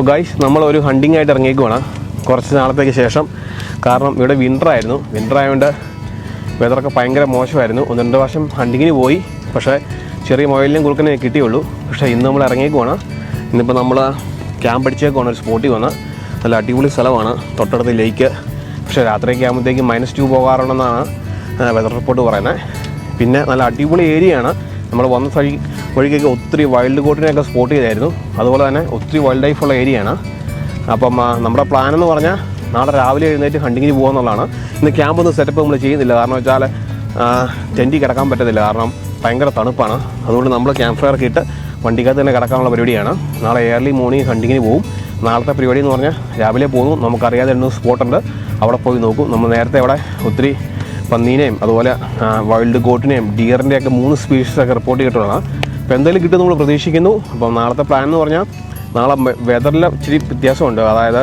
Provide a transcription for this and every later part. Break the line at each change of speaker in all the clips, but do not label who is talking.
അപ്പോൾ ഗൈസ് നമ്മൾ ഒരു ഹണ്ടിങ് ആയിട്ട് ഇറങ്ങിയേക്കുവാണ്. കുറച്ച് നാളത്തേക്ക് ശേഷം. കാരണം ഇവിടെ വിന്റർ ആയിരുന്നു. വിന്റർ ആയതുകൊണ്ട് വെതറൊക്കെ ഭയങ്കര മോശമായിരുന്നു. ഒന്ന് രണ്ട് വർഷം ഹണ്ടിങ്ങിന് പോയി. പക്ഷേ ചെറിയ മൊബൈലിലും കുറുക്കനെ കിട്ടിയുള്ളൂ. പക്ഷേ ഇന്ന് നമ്മൾ ഇറങ്ങിയേക്കുവാണ്. ഇന്നിപ്പോൾ നമ്മൾ ക്യാമ്പ് അടിച്ചേക്കുവാണ്. ഒരു സ്പോട്ടിൽ വന്ന്. നല്ല അടിപൊളി സ്ഥലമാണ്. തൊട്ടടുത്ത് ലേക്ക് പക്ഷേ രാത്രിയൊക്കെ ആകുമ്പോഴത്തേക്കും മൈനസ് ടു പോകാറുണ്ടെന്നാണ് വെതർ റിപ്പോർട്ട് പറയുന്നത് പിന്നെ നല്ല അടിപൊളി ഏരിയയാണ് നമ്മൾ വന്ന വഴി വഴിക്കൊക്കെ ഒത്തിരി വൈൽഡ് കോട്ടിനെയൊക്കെ സ്പോട്ട് ചെയ്തായിരുന്നു. അതുപോലെ തന്നെ ഒത്തിരി വൈൽഡ് ലൈഫ് ഉള്ള ഏരിയയാണ് അപ്പം നമ്മുടെ പ്ലാൻ എന്ന് പറഞ്ഞാൽ നാളെ രാവിലെ എഴുന്നേറ്റ് ഹണ്ടിങ്ങിന് പോകുക ഇന്ന് ക്യാമ്പ് ഒന്നും സെറ്റപ്പ് നമ്മൾ ചെയ്യുന്നില്ല. കാരണം വെച്ചാൽ ടെന്റിൽ കിടക്കാൻ പറ്റത്തില്ല. കാരണം ഭയങ്കര തണുപ്പാണ്. അതുകൊണ്ട് നമ്മൾ ക്യാമ്പ് ഫയർ ഇട്ട് വണ്ടിക്കകത്ത് തന്നെ കിടക്കാനുള്ള പരിപാടിയാണ്. നാളെ ഏർലി മോർണിംഗ് ഹണ്ടിങ്ങിന് പോകും നാളത്തെ പരിപാടി എന്ന് പറഞ്ഞാൽ രാവിലെ പോകുന്നു. നമുക്കറിയാതെ രണ്ട് സ്പോട്ടുണ്ട് അവിടെ പോയി നോക്കും. നമ്മൾ നേരത്തെ അവിടെ ഒത്തിരി പന്നീനെയും അതുപോലെ വൈൽഡ് ഗോട്ടിനെയും ഡിയറിന്റെയൊക്കെ മൂന്ന് സ്പീഷീസൊക്കെ റിപ്പോർട്ട് ചെയ്തിട്ടുള്ളതാണ്. അപ്പോൾ എന്തായാലും കിട്ടും നമ്മൾ പ്രതീക്ഷിക്കുന്നു. അപ്പം നാളത്തെ പ്ലാൻ എന്ന് പറഞ്ഞാൽ നാളെ വെതറിൽ ഇച്ചിരി വ്യത്യാസമുണ്ട്. അതായത്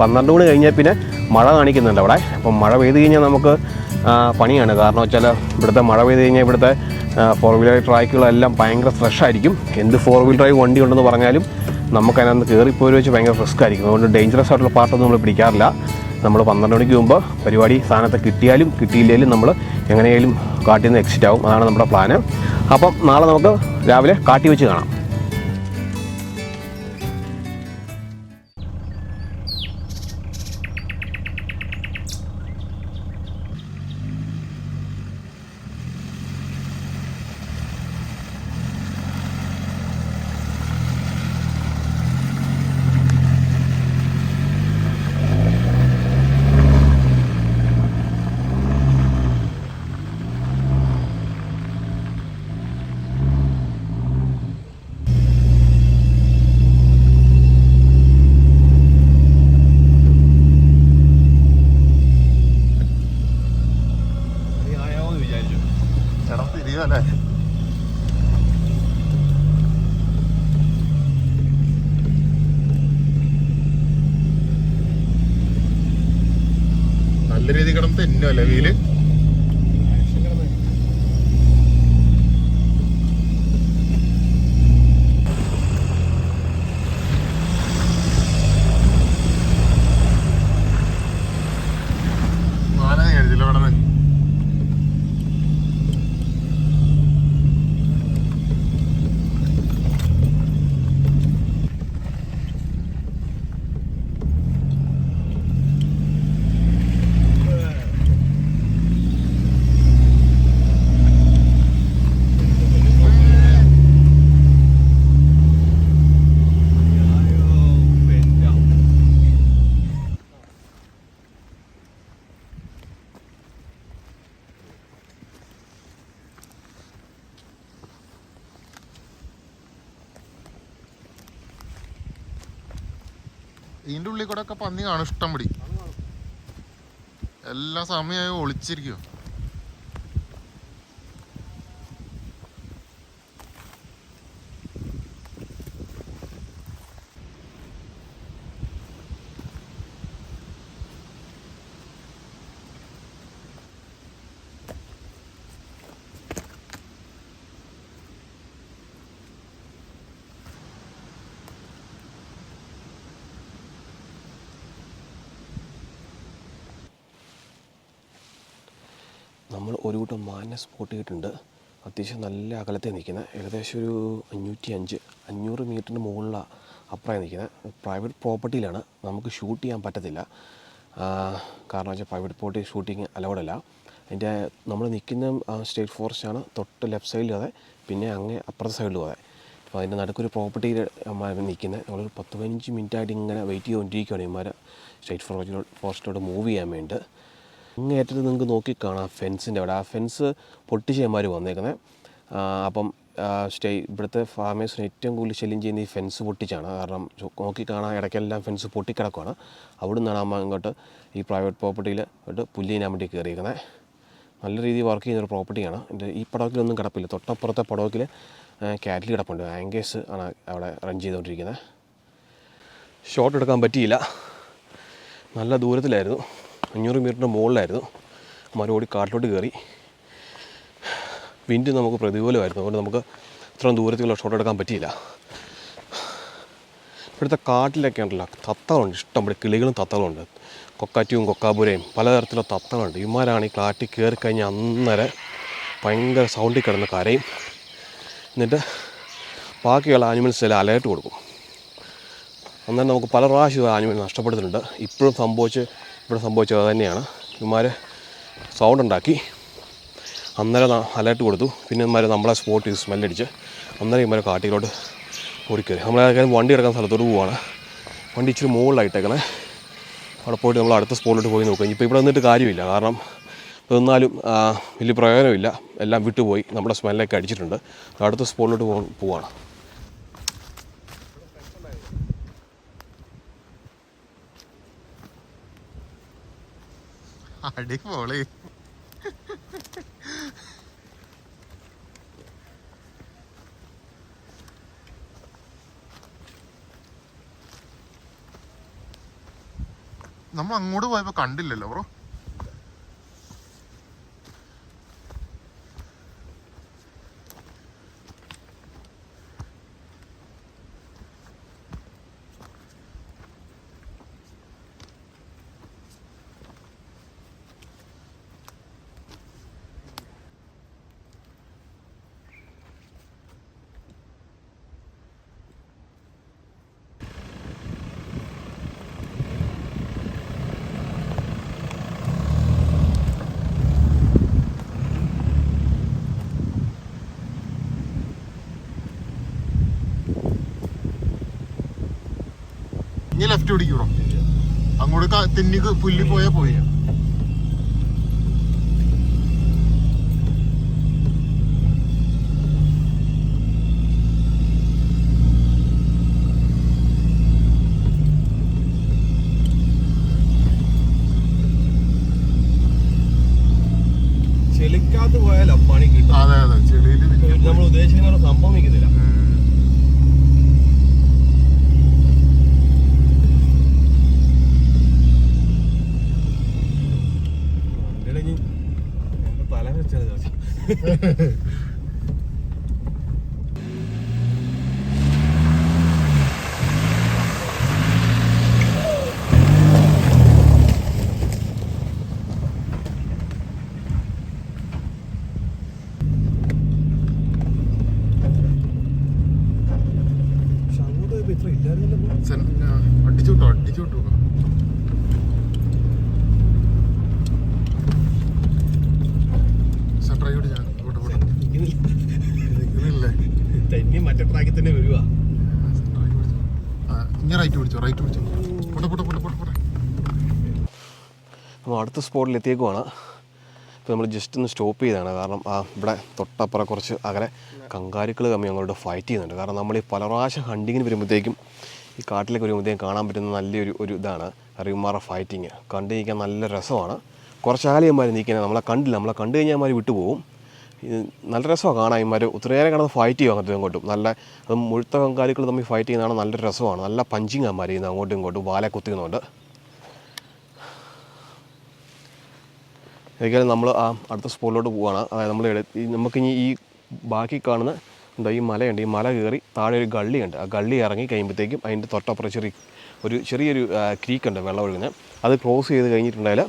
പന്ത്രണ്ട് മണി കഴിഞ്ഞാൽ പിന്നെ മഴ കാണിക്കുന്നുണ്ട് അവിടെ. അപ്പം മഴ പെയ്ത് കഴിഞ്ഞാൽ നമുക്ക് പണിയാണ്. കാരണം വെച്ചാൽ ഇവിടുത്തെ മഴ പെയ്ത് കഴിഞ്ഞാൽ ഇവിടുത്തെ ഫോർ വീലർ ട്രാക്കുകളെല്ലാം ഭയങ്കര ഫ്രഷ് ആയിരിക്കും. എന്ത് ഫോർ വീൽ ഡ്രൈവ് വണ്ടി ഉണ്ടെന്ന് പറഞ്ഞാലും നമുക്ക് അതിനകത്ത് കയറിപ്പോയി വെച്ച് ഭയങ്കര റിസ്ക് ആയിരിക്കും. അതുകൊണ്ട് ഡേഞ്ചറസ് ആയിട്ടുള്ള പാർട്ടൊന്നും നമ്മൾ പിടിക്കാറില്ല. നമ്മൾ പന്ത്രണ്ട് മണിക്ക് മുമ്പ് പരിപാടി സാധനത്തെ കിട്ടിയാലും കിട്ടിയില്ലെങ്കിലും നമ്മൾ എങ്ങനെയാലും കാട്ടിൽ നിന്ന് എക്സിറ്റ് ആവും. അതാണ് നമ്മുടെ പ്ലാന് അപ്പം നാളെ നമുക്ക് രാവിലെ കാട്ടി വെച്ച് കാണാം
ചേട്ടാ തിരിയല്ലേ നല്ല രീതിയിൽ കിടന്ന് തെന്നല്ലേ വീൽ മാന എഴുതില്ല ഇവിടെ നിന്ന് ഇതിന്റെ ഉള്ളിൽ കൂടെ ഒക്കെ പന്നി കാണും. ഇഷ്ടം പിടി. എല്ലാ സമയമായി ഒളിച്ചിരിക്കും.
നമ്മൾ ഒരു കൂട്ടം മാനിനെ സ്പോട്ട് ചെയ്തിട്ടുണ്ട്. അത്യാവശ്യം നല്ല അകലത്തെ നിൽക്കുന്നത് ഏകദേശം ഒരു അഞ്ഞൂറ്റി അഞ്ച് അഞ്ഞൂറ് മീറ്ററിന് മുകളിലാണ് അപ്പുറമായി നിൽക്കുന്നത് പ്രൈവറ്റ് പ്രോപ്പർട്ടിയിലാണ്. നമുക്ക് ഷൂട്ട് ചെയ്യാൻ പറ്റത്തില്ല. കാരണം വെച്ചാൽ പ്രൈവറ്റ് പ്രോപ്പർട്ടി ഷൂട്ടിങ് അലൗഡ് അല്ല. അതിന്റെ നമ്മൾ നിൽക്കുന്ന സ്റ്റേറ്റ് ഫോറസ്റ്റാണ് തൊട്ട് ലെഫ്റ്റ് സൈഡിൽ അതെ. പിന്നെ അങ്ങേ അപ്പുറത്തെ സൈഡിലും അതെ. അപ്പോൾ അതിന്റെ നടുക്കൊരു പ്രോപ്പർട്ടിയിൽ നിൽക്കുന്നത് നമ്മളൊരു പത്ത് പതിനഞ്ച് മിനിറ്റായിട്ട് ഇങ്ങനെ വെയിറ്റ് ചെയ്തുകൊണ്ടിരിക്കുകയാണ് ഇമാരെ സ്റ്റേറ്റ് ഫോറസ്റ്റിലോട്ട് ഫോറസ്റ്റിലോട്ട് മൂവ് ചെയ്യാൻ വേണ്ടി അങ്ങേറ്റത്ത് നിങ്ങൾക്ക് നോക്കി കാണാം ഫെൻസിന്റെ അവിടെ. ആ ഫെൻസ് പൊട്ടിച്ചേന്മാർ വന്നേക്കുന്നത് അപ്പം സ്റ്റേ ഇവിടുത്തെ ഫാമേഴ്സിന് ഏറ്റവും കൂടുതൽ ശല്യം ചെയ്യുന്ന ഈ ഫെൻസ് പൊട്ടിച്ചാണ്. കാരണം നോക്കിക്കാണാൻ നോക്കി കാണാൻ ഇടയ്ക്കെല്ലാം ഫെൻസ് പൊട്ടിക്കിടക്കുകയാണ് അവിടെ നിന്നാണ് അമ്മ ഇങ്ങോട്ട് ഈ പ്രൈവറ്റ് പ്രോപ്പർട്ടിയിൽ ഇട്ട് പുല്ല് ചെയ്യാൻ വേണ്ടി കയറിയിരിക്കുന്നത് നല്ല രീതിയിൽ വർക്ക് ചെയ്യുന്ന ഒരു പ്രോപ്പർട്ടിയാണ് എന്റെ ഈ പടവക്കിലൊന്നും കിടപ്പില്ല. തൊട്ടപ്പുറത്തെ പടവക്കിൽ കാറ്റിൽ കിടപ്പുണ്ട്. ആങ്കേഴ്സ് ആണ് അവിടെ റൺ ചെയ്തുകൊണ്ടിരിക്കുന്നത് ഷോട്ട് എടുക്കാൻ പറ്റിയില്ല. നല്ല ദൂരത്തിലായിരുന്നു. അഞ്ഞൂറ് മീറ്ററിന്റെ മുകളിലായിരുന്നു. മറുപടി കാട്ടിലോട്ട് കയറി. വിൻഡ് നമുക്ക് പ്രതികൂലമായിരുന്നു. അതുകൊണ്ട് നമുക്ക് ഇത്രയും ദൂരത്തിലുള്ള ഷോട്ട് എടുക്കാൻ പറ്റിയില്ല. ഇവിടുത്തെ കാട്ടിലൊക്കെ ഉണ്ടല്ലോ തത്തകളുണ്ട്. ഇഷ്ടംപോലെ കിളികളും തത്തകളുണ്ട്. കൊക്കാറ്റും കൊക്കാപുരയും പലതരത്തിലുള്ള തത്തകളുണ്ട്. ഇമാരാണ് ഈ കാട്ടിൽ കയറി കഴിഞ്ഞാൽ അന്നേരം ഭയങ്കര സൗണ്ടിൽ കിടന്ന് കരയും. എന്നിട്ട് ബാക്കിയുള്ള ആനിമൽസ് എല്ലാം അലേർട്ട് കൊടുക്കും. അന്നേരം നമുക്ക് പല പ്രാവശ്യം ആനിമൽ നഷ്ടപ്പെടുത്തുന്നുണ്ട് ഇപ്പോഴും സംഭവിച്ച് ഇവിടെ സംഭവിച്ചത് തന്നെയാണ്. ഇവന്മാർ സൗണ്ട് ഉണ്ടാക്കി. അന്നേരം അലേർട്ട് കൊടുത്തു. പിന്നെ ഇവന്മാർ നമ്മളെ സ്പോട്ട് ചെയ്ത് സ്മെല്ലടിച്ച് അന്നേരം ഇവന്മാർ കാട്ടിലോട്ട് ഓടിക്കയറി നമ്മളെ വണ്ടി കിടക്കുന്ന സ്ഥലത്തോട്ട് പോവാണ്. വണ്ടി ഇച്ചിരി മുകളിലായിട്ടേക്കണേ. അവിടെ പോയിട്ട് നമ്മൾ അടുത്ത സ്പോട്ടിലോട്ട് പോയി നോക്കുക. ഇപ്പോൾ ഇവിടെ നിന്നിട്ട് കാര്യമില്ല. കാരണം നിന്നാലും ആ, വലിയ പ്രയോജനമില്ല. എല്ലാം വിട്ടുപോയി. നമ്മുടെ സ്മെല്ലൊക്കെ അടിച്ചിട്ടുണ്ട്. അടുത്ത സ്പോട്ടിലോട്ട് പോവാണ്.
അടിപൊളി. നമ്മ അങ്ങോട്ട് പോയപ്പോ കണ്ടില്ലല്ലോ ബ്രോ. ലെഫ്റ്റ് പിടിക്കണം അങ്ങോട്ട് തെന്നി പുല്ലി പോയാ പോയി
ചെളിക്കാത്ത പോയാലോ പണി കിട്ടും.
അതെ അതെ ചെളിയിൽ
നമ്മൾ ഉദ്ദേശിക്കുന്ന സംഭവിക്കുന്നില്ല.
അടിച്ചു വിട്ടോ അടിച്ചു വിട്ടു സെൻട്രൈ കൂടി ഞാൻ ഇങ്ങോട്ട് പോട്ടെ നിൽക്കുന്നില്ലേ
തെന്നി മറ്റേ ട്രാക്കിൽ തന്നെ
ഇനി റൈറ്റ് പിടിച്ചോ റൈറ്റ് പിടിച്ചോ. പോട്ടെ പോട്ടെ പോട്ടെ പോട്ടെ പോട്ടെ.
നമ്മൾ അടുത്ത സ്പോട്ടിലെത്തിയേക്കുവാണ്. ഇപ്പോൾ നമ്മൾ ജസ്റ്റ് ഒന്ന് സ്റ്റോപ്പ് ചെയ്താണ് കാരണം ആ ഇവിടെ തൊട്ടപ്പുറം കുറച്ച് അകലെ കങ്കാരുക്കൾ തമ്മിൽ ഞങ്ങളോട് ഫൈറ്റ് ചെയ്യുന്നുണ്ട്. കാരണം നമ്മൾ ഈ പല പ്രാവശ്യം ഹണ്ടിങ്ങിന് വരുമ്പോഴത്തേക്കും ഈ കാട്ടിലേക്ക് വരുമ്പോഴത്തേക്കും കാണാൻ പറ്റുന്ന നല്ലൊരു ഒരു ഇതാണ്. റിമാറ ഫൈറ്റിങ് കണ്ടു നിൽക്കാൻ നല്ല രസമാണ്. കുറച്ചാലിയന്മാർ നീക്കുന്നത് നമ്മളെ കണ്ടില്ല. നമ്മളെ കണ്ടു കഴിഞ്ഞാൽ വിട്ടുപോകും. നല്ല രസമാണ് കാണാൻ. ഇമാർ ഒത്തിരിയേറെ കിടന്ന് ഫൈറ്റ് ചെയ്യും അങ്ങോട്ടും ഇങ്ങോട്ടും. നല്ല അത് മുഴുത്ത പങ്കാളികൾ തമ്മിൽ ഫൈറ്റ് ചെയ്യുന്നതാണ് നല്ല രസമാണ്. നല്ല പഞ്ചിങ് അമ്മമാർ ചെയ്യുന്നത് അങ്ങോട്ടും ഇങ്ങോട്ടും. വാലെ കുത്തിക്കുന്നുണ്ട്. ഏതായാലും നമ്മൾ ആ അടുത്ത സ്പോട്ടിലോട്ട് പോവുകയാണ് അതായത് നമ്മൾ നമുക്കിനി ഈ ബാക്കി കാണുന്ന എന്താ ഈ മലയുണ്ട്. ഈ മല കയറി താഴെ ഒരു ഗള്ളിയുണ്ട്. ആ ഗള്ളി ഇറങ്ങി കഴിയുമ്പോഴത്തേക്കും അതിന്റെ തൊട്ടപ്പുറം ചെറിയ ഒരു ചെറിയൊരു ക്രീക്ക് ഉണ്ട് വെള്ളം ഒഴുകുന്നത് അത് ക്രോസ് ചെയ്ത് കഴിഞ്ഞിട്ടുണ്ടെങ്കിൽ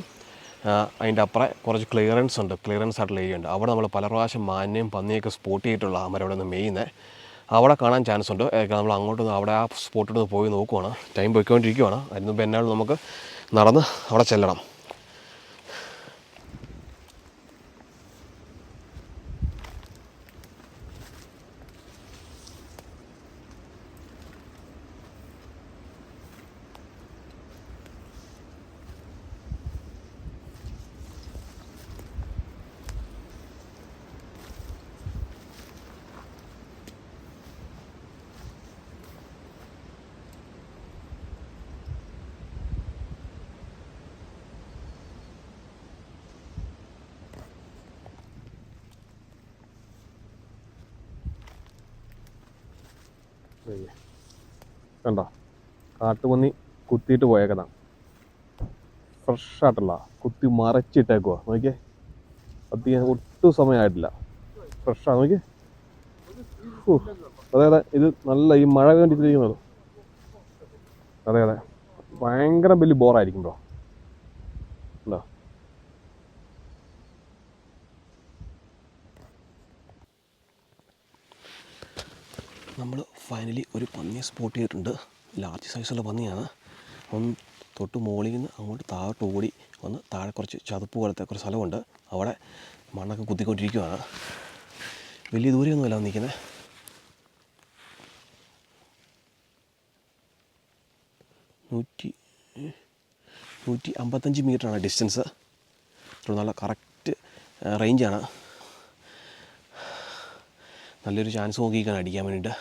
അതിന്റെ അപ്പുറം കുറച്ച് ക്ലിയറൻസ് ഉണ്ട്. ക്ലിയറൻസ് ആയിട്ടുള്ള ഏരിയ ഉണ്ട്. അവിടെ നമ്മൾ പല പ്രാവശ്യം മാന്യം പന്നിയൊക്കെ സ്പോട്ട് ചെയ്തിട്ടുള്ള ആ മരം അവിടെ നിന്ന് മെയിന് അവിടെ കാണാൻ ചാൻസ് ഉണ്ട്. നമ്മൾ അങ്ങോട്ട് അവിടെ ആ സ്പോട്ടിൽ നിന്ന് പോയി നോക്കുവാണ്. ടൈം പോയിക്കൊണ്ടിരിക്കുവാണ്. അതിന് മുമ്പ് എന്നാലും നമുക്ക് നടന്ന് അവിടെ ചെല്ലണം. കണ്ടോ? കാട്ടുപന്നി കുത്തിയിട്ട് പോയേക്കതാണ് ഫ്രഷ് ആയിട്ടുള്ള കുത്തി മറച്ചിട്ടേക്കുവാ. നോക്കിയേ. അധികം ഒട്ടും സമയമായിട്ടില്ല. ഫ്രഷാണ് നോക്കിയേ. അതെ അതെ. ഇത് നല്ല ഈ മഴ കണ്ടിട്ടിരിക്കുന്നത് അതെ അതെ. ഭയങ്കര വലിയ ബോറായിരിക്കും ബ്രോ. ഉണ്ടോ നമ്മൾ ഫൈനലി ഒരു പന്നിയെ സ്പോട്ട് ചെയ്തിട്ടുണ്ട്. ലാർജ് സൈസുള്ള പന്നിയാണ്. അപ്പം തൊട്ട് മുകളിൽ നിന്ന് അങ്ങോട്ട് താഴോട്ട് ഓടി വന്ന് താഴെ കുറച്ച് ചതുപ്പ് പോലത്തെ കുറച്ച് സ്ഥലമുണ്ട്. അവിടെ മണ്ണൊക്കെ കുത്തിക്കൊണ്ടിരിക്കുകയാണ് വലിയ ദൂരെയൊന്നുമല്ല നിൽക്കുന്നത് നൂറ്റി നൂറ്റി അമ്പത്തഞ്ച് മീറ്ററാണ് ഡിസ്റ്റൻസ് നല്ല കറക്റ്റ് റേഞ്ചാണ് നല്ലൊരു ചാൻസ് നോക്കിയിരിക്കുകയാണ് അടിക്കാൻ വേണ്ടിയിട്ട്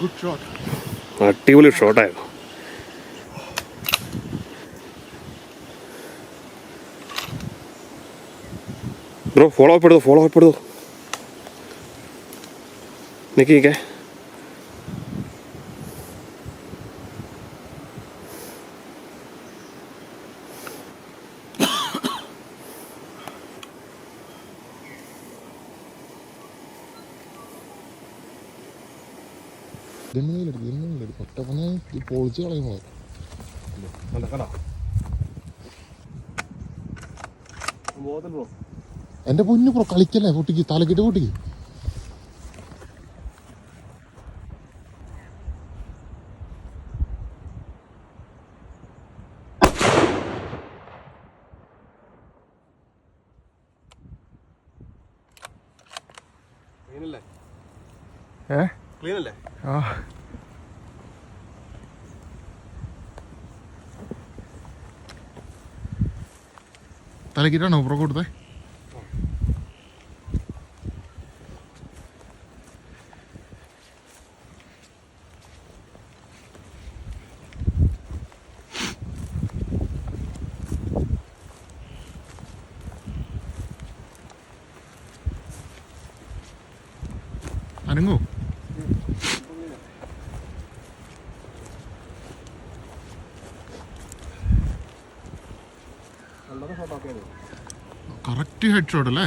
ഗുഡ് ഷോട്ട്
അടിപൊളി ഷോട്ടായിരുന്നു. ബ്രോ ഫോളോ അപ്പ് എടുത്തു ഫോളോ അപ്പ് എടുത്തു നിൽക്കി
ഒറ്റപ്പനെ പൊളിച്ച്
കളയുന്നത്
എന്റെ പൊന്നു ബ്രോ കളിക്കല്ലേ പൊട്ടിക്ക് തലക്കിട്ട് പൊട്ടിക്ക് ഏ?
ക്ലീനല്ലേ
ആ. തലക്കിട്ടാണോ ബ്രോ കൊടുത്തേ? കറക്റ്റ് ഹെഡ് ഷോട്ട് അല്ലേ?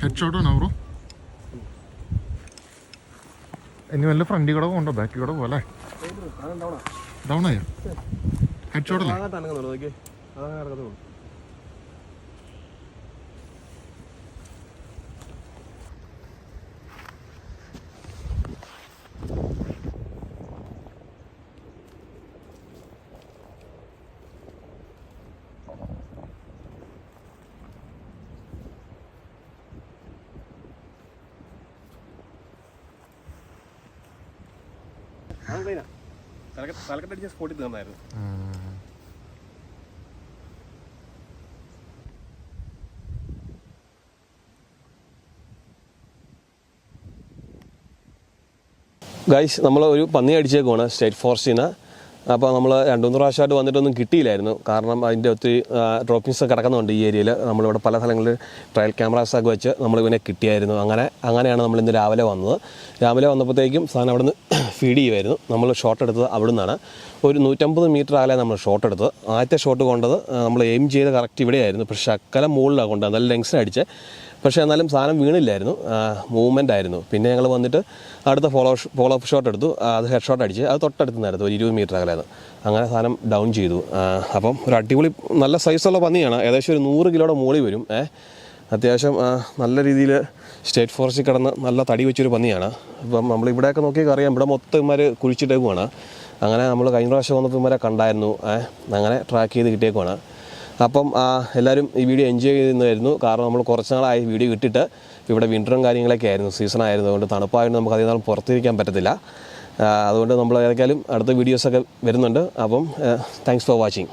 ഹെഡ് ഷോട്ട് ആണോ ബ്രോ ഇനി വല്ല ഫ്രണ്ടിൽ കൂടെ പോകണ്ടോ? ബാക്കിൽ കൂടെ പോലെ ഡൗൺ ആയോ? ഹെഡ് ഷോട്ട് അല്ലേ
തലക്കെട്ടടിച്ച സ്പോട്ടിൽ തീർന്നായിരുന്നു. ഗൈസ് നമ്മൾ ഒരു പന്നി അടിച്ചേക്കുവാണ്. സ്റ്റേറ്റ് ഫോറസ്റ്റിന് അപ്പോൾ നമ്മൾ രണ്ടു മൂന്ന് പ്രാവശ്യമായിട്ട് വന്നിട്ടൊന്നും കിട്ടിയില്ലായിരുന്നു. കാരണം അതിന്റെ ഒത്തിരി ഡ്രോപ്പിങ്സ് കിടക്കുന്നുണ്ട് ഈ ഏരിയയിൽ നമ്മളിവിടെ പല സ്ഥലങ്ങളിൽ ട്രയൽ ക്യാമറാസൊക്കെ വെച്ച് നമ്മളിവനെ കിട്ടിയായിരുന്നു. അങ്ങനെ അങ്ങനെയാണ് നമ്മൾ ഇന്ന് രാവിലെ വന്നത്. രാവിലെ വന്നപ്പോഴത്തേക്കും സാധനം അവിടെ നിന്ന് ഫീഡ് ചെയ്യുമായിരുന്നു നമ്മൾ ഷോട്ട് എടുത്തത് അവിടെ നിന്നാണ് ഒരു നൂറ്റമ്പത് മീറ്റർ അകലെ നമ്മൾ ഷോട്ട് എടുത്തത്. ആദ്യത്തെ ഷോട്ട് കൊണ്ടത് നമ്മൾ എയിം ചെയ്ത് കറക്റ്റ് ഇവിടെയായിരുന്നു. പക്ഷേ ശക്കല മുകളിലാണ് കൊണ്ടത് നല്ല ലെങ്സിന് അടിച്ച്. പക്ഷേ എന്നാലും സാധനം വീണില്ലായിരുന്നു. മൂവ്മെന്റ് ആയിരുന്നു. പിന്നെ ഞങ്ങൾ വന്നിട്ട് അടുത്ത ഫോളോ ഫോളോ അപ്പ് ഷോട്ട് എടുത്തു. അത് ഹെഡ് ഷോട്ട് അടിച്ച് അത് തൊട്ടടുത്ത് നേരത്തെ ഒരു ഇരുപത് മീറ്റർ അകലെയാണ് അങ്ങനെ സാധനം ഡൗൺ ചെയ്തു. അപ്പം ഒരു അടിപൊളി നല്ല സൈസുള്ള പന്നിയാണ്. ഏകദേശം ഒരു നൂറ് കിലോയുടെ മുകളിൽ വരും. ഏഹ് അത്യാവശ്യം നല്ല രീതിയിൽ സ്റ്റേറ്റ് ഫോറസ്റ്റിൽ കിടന്ന് നല്ല തടി വെച്ചൊരു പന്നിയാണ്. അപ്പം നമ്മൾ ഇവിടെയൊക്കെ നോക്കിയൊക്കെ അറിയാം. ഇവിടെ മൊത്തം ഇമാർ കുഴിച്ചിട്ടേക്കുവാണ്. അങ്ങനെ നമ്മൾ കഴിഞ്ഞ പ്രാവശ്യം വന്നപ്പോൾ ഇമാരെ കണ്ടായിരുന്നു. അങ്ങനെ ട്രാക്ക് ചെയ്ത് കിട്ടിയേക്കുവാണ്. അപ്പം എല്ലാവരും ഈ വീഡിയോ എൻജോയ് ചെയ്യുന്നതായിരുന്നു കാരണം നമ്മൾ കുറച്ച് നാളായി വീഡിയോ ഇട്ടിട്ട് ഇവിടെ വിന്ററും കാര്യങ്ങളൊക്കെ ആയിരുന്നു. സീസൺ ആയിരുന്നു. അതുകൊണ്ട് തണുപ്പായതുകൊണ്ട് നമുക്ക് അധികം നാൾ പുറത്തിരിക്കാൻ പറ്റത്തില്ല. അതുകൊണ്ട് നമ്മൾ ഏതൊക്കെയാലും അടുത്ത വീഡിയോസൊക്കെ വരുന്നുണ്ട്. അപ്പം താങ്ക്സ് ഫോർ വാച്ചിങ്